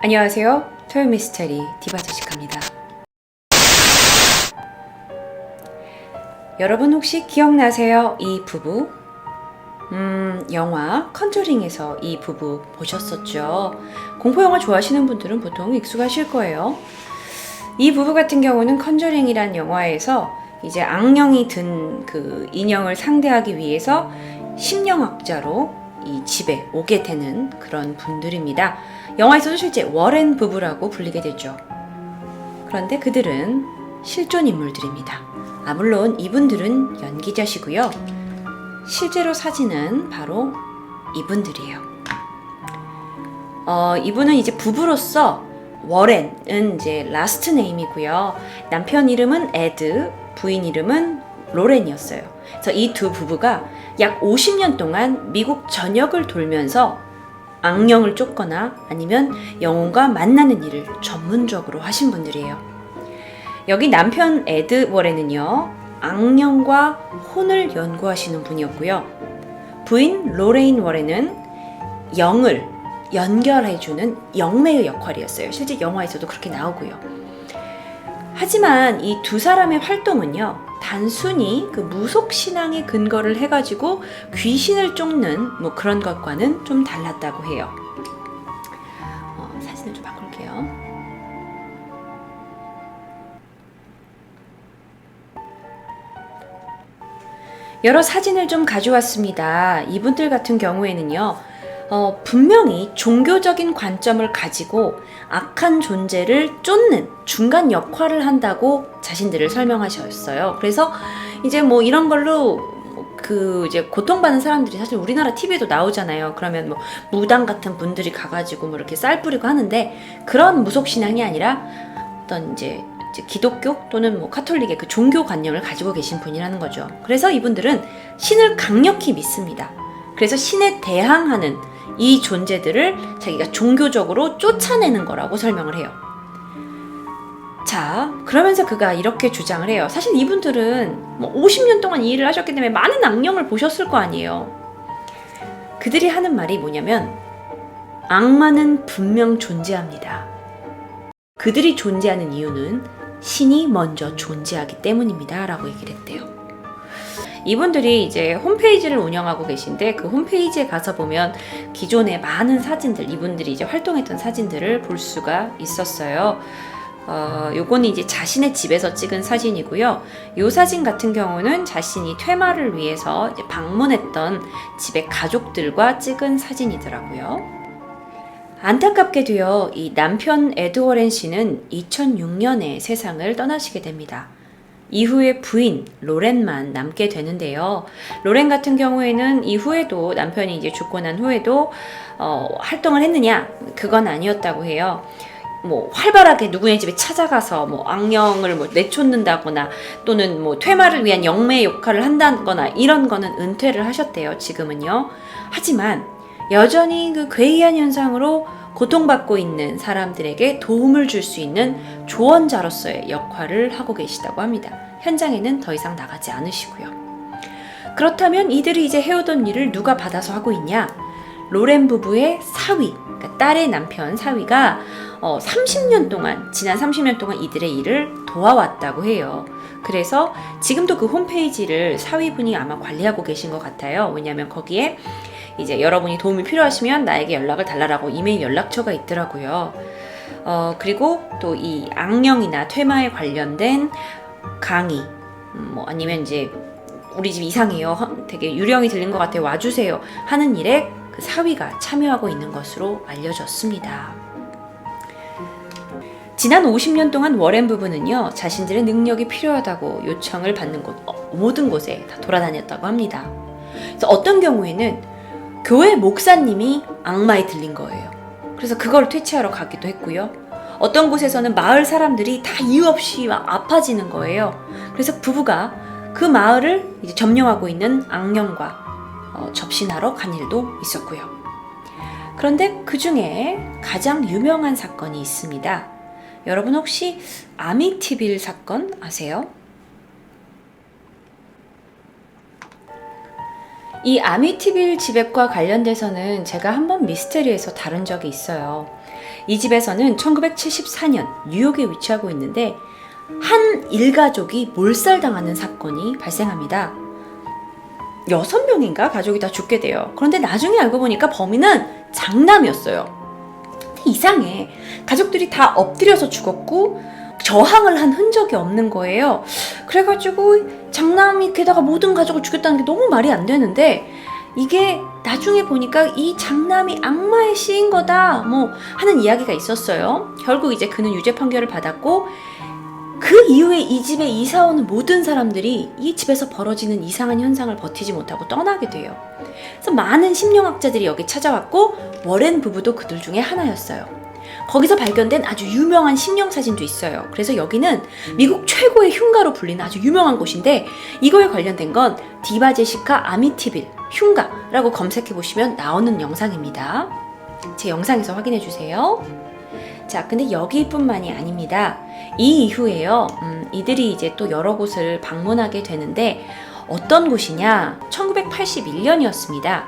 안녕하세요. 토요미스테리 디바제식합니다. 여러분 혹시 기억나세요? 이 부부? 음, 영화 컨저링에서 이 부부 보셨었죠? 공포영화 좋아하시는 분들은 보통 익숙하실 거예요. 이 부부 같은 경우는 컨저링이란 영화에서 이제 악령이 든 그 인형을 상대하기 위해서 심령학자로 이 집에 오게 되는 그런 분들입니다. 영화에서도 실제 워렌 부부라고 불리게 되죠. 그런데 그들은 실존 인물들입니다. 아, 물론 이분들은 연기자시고요. 실제로 사진은 바로 이분들이에요. 어, 이분은 이제 부부로서 워렌은 이제 라스트 네임이고요. 남편 이름은 에드, 부인 이름은 로렌이었어요. 그래서 이 두 부부가 약 50년 동안 미국 전역을 돌면서 악령을 쫓거나 아니면 영혼과 만나는 일을 전문적으로 하신 분들이에요. 여기 남편 에드 워렌은요, 악령과 혼을 연구하시는 분이었고요. 부인 로레인 워렌은 영을 연결해주는 영매의 역할이었어요. 실제 영화에서도 그렇게 나오고요. 하지만 이 두 사람의 활동은요, 단순히 그 무속 신앙에 근거를 해가지고 귀신을 쫓는 뭐 그런 것과는 좀 달랐다고 해요. 어, 사진을 좀 바꿀게요. 여러 사진을 좀 가져왔습니다. 이분들 같은 경우에는요, 어, 분명히 종교적인 관점을 가지고 악한 존재를 쫓는 중간 역할을 한다고 자신들을 설명하셨어요. 그래서 이제 뭐 이런 걸로 그 이제 고통받는 사람들이 사실 우리나라 TV에도 나오잖아요. 그러면 뭐 무당 같은 분들이 가가지고 뭐 이렇게 쌀 뿌리고 하는데 그런 무속 신앙이 아니라 어떤 이제 기독교 또는 뭐 카톨릭의 그 종교 관념을 가지고 계신 분이라는 거죠. 그래서 이분들은 신을 강력히 믿습니다. 그래서 신에 대항하는 이 존재들을 자기가 종교적으로 쫓아내는 거라고 설명을 해요. 자, 그러면서 그가 이렇게 주장을 해요. 사실 이분들은 뭐 50년 동안 이 일을 하셨기 때문에 많은 악령을 보셨을 거 아니에요. 그들이 하는 말이 뭐냐면, 악마는 분명 존재합니다. 그들이 존재하는 이유는 신이 먼저 존재하기 때문입니다. 라고 얘기를 했대요. 이분들이 이제 홈페이지를 운영하고 계신데 그 홈페이지에 가서 보면 기존의 많은 사진들, 이분들이 이제 활동했던 사진들을 볼 수가 있었어요. 어, 요거는 이제 자신의 집에서 찍은 사진이고요. 요 사진 같은 경우는 자신이 퇴마를 위해서 방문했던 집의 가족들과 찍은 사진이더라고요. 안타깝게도요, 이 남편 에드워렌 씨는 2006년에 세상을 떠나시게 됩니다. 이후에 부인 로렌만 남게 되는데요. 로렌 같은 경우에는 이후에도 남편이 이제 죽고 난 후에도 어, 활동을 했느냐? 그건 아니었다고 해요. 뭐 활발하게 누구의 집에 찾아가서 뭐 악령을 뭐 내쫓는다거나 또는 뭐 퇴마를 위한 영매의 역할을 한다거나 이런 거는 은퇴를 하셨대요. 지금은요. 하지만 여전히 그 괴이한 현상으로 고통받고 있는 사람들에게 도움을 줄 수 있는 조언자로서의 역할을 하고 계시다고 합니다. 현장에는 더 이상 나가지 않으시고요. 그렇다면 이들이 이제 해오던 일을 누가 받아서 하고 있냐? 로렌 부부의 사위, 그러니까 딸의 남편 사위가 어, 30년 동안, 지난 30년 동안 이들의 일을 도와왔다고 해요. 그래서 지금도 그 홈페이지를 사위분이 아마 관리하고 계신 것 같아요. 왜냐하면 거기에 이제 여러분이 도움이 필요하시면 나에게 연락을 달라라고 이메일 연락처가 있더라고요. 어, 그리고 또 이 악령이나 퇴마에 관련된 강의, 음, 뭐 아니면 이제 우리 집 이상해요. 허- 되게 유령이 들린 것 같아요. 와주세요. 하는 일에 그 사위가 참여하고 있는 것으로 알려졌습니다. 지난 50년 동안 워렌 부부는요, 자신들의 능력이 필요하다고 요청을 받는 곳, 어, 모든 곳에 다 돌아다녔다고 합니다. 그래서 어떤 경우에는 교회 목사님이 악마에 들린 거예요. 그래서 그걸 퇴치하러 가기도 했고요. 어떤 곳에서는 마을 사람들이 다 이유 없이 막 아파지는 거예요. 그래서 부부가 그 마을을 이제 점령하고 있는 악령과 어, 접신하러 간 일도 있었고요. 그런데 그 중에 가장 유명한 사건이 있습니다. 여러분 혹시 아미티빌 사건 아세요? 이 아미티빌 지백과 관련돼서는 제가 한번 미스테리에서 다룬 적이 있어요. 이 집에서는 1974년 뉴욕에 위치하고 있는데 한 일가족이 몰살당하는 사건이 발생합니다. 여섯 명인가 가족이 다 죽게 돼요. 그런데 나중에 알고 보니까 범인은 장남이었어요. 이상해. 가족들이 다 엎드려서 죽었고 저항을 한 흔적이 없는 거예요. 그래가지고 장남이 게다가 모든 가족을 죽였다는 게 너무 말이 안 되는데 이게 나중에 보니까 이 장남이 악마의 시인 거다 뭐 하는 이야기가 있었어요. 결국 이제 그는 유죄 판결을 받았고 그 이후에 이 집에 이사 오는 모든 사람들이 이 집에서 벌어지는 이상한 현상을 버티지 못하고 떠나게 돼요. 그래서 많은 심령학자들이 여기 찾아왔고 워렌 부부도 그들 중에 하나였어요. 거기서 발견된 아주 유명한 심령 사진도 있어요. 그래서 여기는 미국 최고의 흉가로 불리는 아주 유명한 곳인데 이거에 관련된 건 디바 제시카 아미티빌 흉가라고 검색해 보시면 나오는 영상입니다. 제 영상에서 확인해 주세요. 자, 근데 여기뿐만이 아닙니다. 이 이후에요, 음, 이들이 이제 또 여러 곳을 방문하게 되는데 어떤 곳이냐? 1981년이었습니다.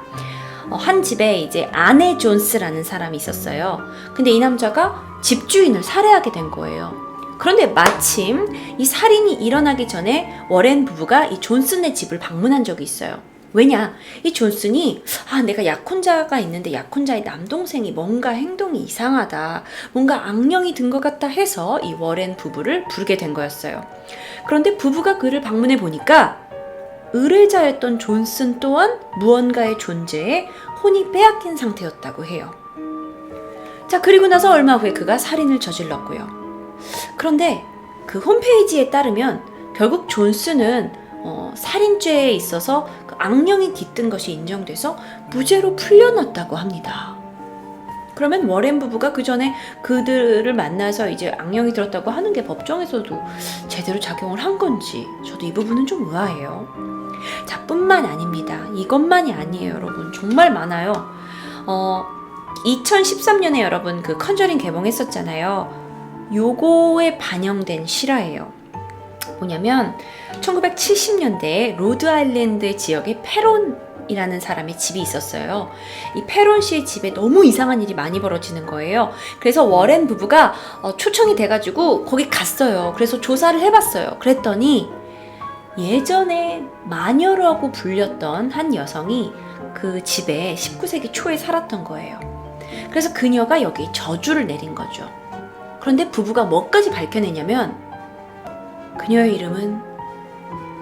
어, 한 집에 이제 아내 존스라는 사람이 있었어요. 근데 이 남자가 집주인을 살해하게 된 거예요. 그런데 마침 이 살인이 일어나기 전에 워렌 부부가 이 존슨의 집을 방문한 적이 있어요. 왜냐? 이 존슨이 아 내가 약혼자가 있는데 약혼자의 남동생이 뭔가 행동이 이상하다. 뭔가 악령이 든 것 같다 해서 이 워렌 부부를 부르게 된 거였어요. 그런데 부부가 그를 방문해 보니까 의뢰자였던 존슨 또한 무언가의 존재에 혼이 빼앗긴 상태였다고 해요. 자, 그리고 나서 얼마 후에 그가 살인을 저질렀고요. 그런데 그 홈페이지에 따르면 결국 존슨은 어, 살인죄에 있어서 그 악령이 깃든 것이 인정돼서 무죄로 풀려났다고 합니다. 그러면 워렌 부부가 그 전에 그들을 만나서 이제 악령이 들었다고 하는 게 법정에서도 제대로 작용을 한 건지 저도 이 부분은 좀 의아해요. 자, 뿐만 아닙니다. 이것만이 아니에요, 여러분. 정말 많아요. 어, 2013년에 여러분 그 컨저링 개봉했었잖아요. 요거에 반영된 실화예요. 뭐냐면 1970년대에 로드 아일랜드 지역에 페론이라는 사람의 집이 있었어요. 이 페론 씨의 집에 너무 이상한 일이 많이 벌어지는 거예요. 그래서 워렌 부부가 어, 초청이 돼가지고 거기 갔어요. 그래서 조사를 해봤어요. 그랬더니 예전에 마녀라고 불렸던 한 여성이 그 집에 19세기 초에 살았던 거예요. 그래서 그녀가 여기 저주를 내린 거죠. 그런데 부부가 뭐까지 밝혀내냐면 그녀의 이름은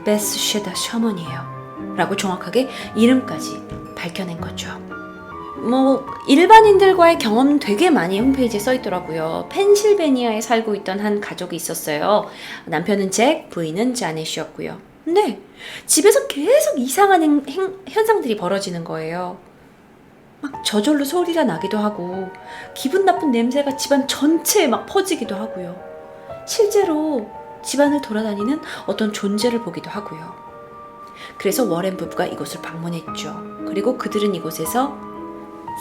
베스쉐다 셔먼이에요. 라고 정확하게 이름까지 밝혀낸 거죠. 뭐 일반인들과의 경험 되게 많이 홈페이지에 써 있더라고요. 펜실베니아에 살고 있던 한 가족이 있었어요. 남편은 잭, 부인은 자넷이었고요. 근데 집에서 계속 이상한 행- 행- 현상들이 벌어지는 거예요. 막 저절로 소리가 나기도 하고 기분 나쁜 냄새가 집안 전체에 막 퍼지기도 하고요. 실제로 집안을 돌아다니는 어떤 존재를 보기도 하고요. 그래서 워렌 부부가 이곳을 방문했죠. 그리고 그들은 이곳에서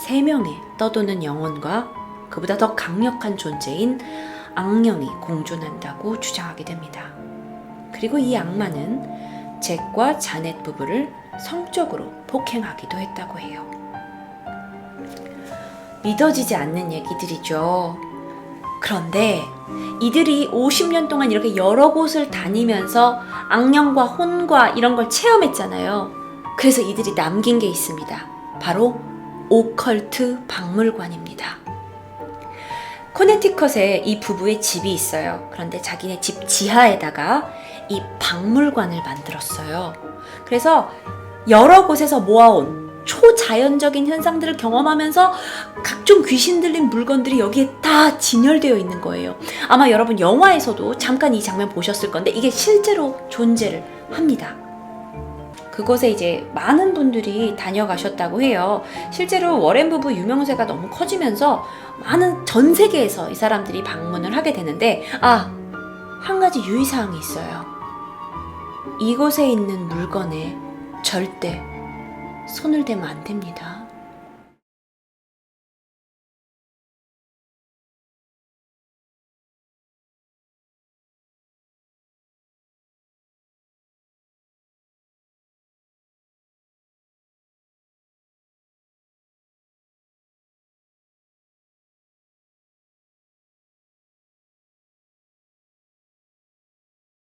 세 명의 떠도는 영혼과 그보다 더 강력한 존재인 악령이 공존한다고 주장하게 됩니다. 그리고 이 악마는 잭과 자넷 부부를 성적으로 폭행하기도 했다고 해요. 믿어지지 않는 얘기들이죠. 그런데 이들이 50년 동안 이렇게 여러 곳을 다니면서 악령과 혼과 이런 걸 체험했잖아요. 그래서 이들이 남긴 게 있습니다. 바로 오컬트 박물관입니다. 코네티컷에 이 부부의 집이 있어요. 그런데 자기네 집 지하에다가 이 박물관을 만들었어요. 그래서 여러 곳에서 모아온 초자연적인 현상들을 경험하면서 각종 귀신 들린 물건들이 여기에 다 진열되어 있는 거예요. 아마 여러분 영화에서도 잠깐 이 장면 보셨을 건데 이게 실제로 존재를 합니다. 그곳에 이제 많은 분들이 다녀가셨다고 해요. 실제로 워렌 부부 유명세가 너무 커지면서 많은 전 세계에서 이 사람들이 방문을 하게 되는데 아, 한 가지 유의사항이 있어요. 이곳에 있는 물건에 절대 손을 대면 안 됩니다.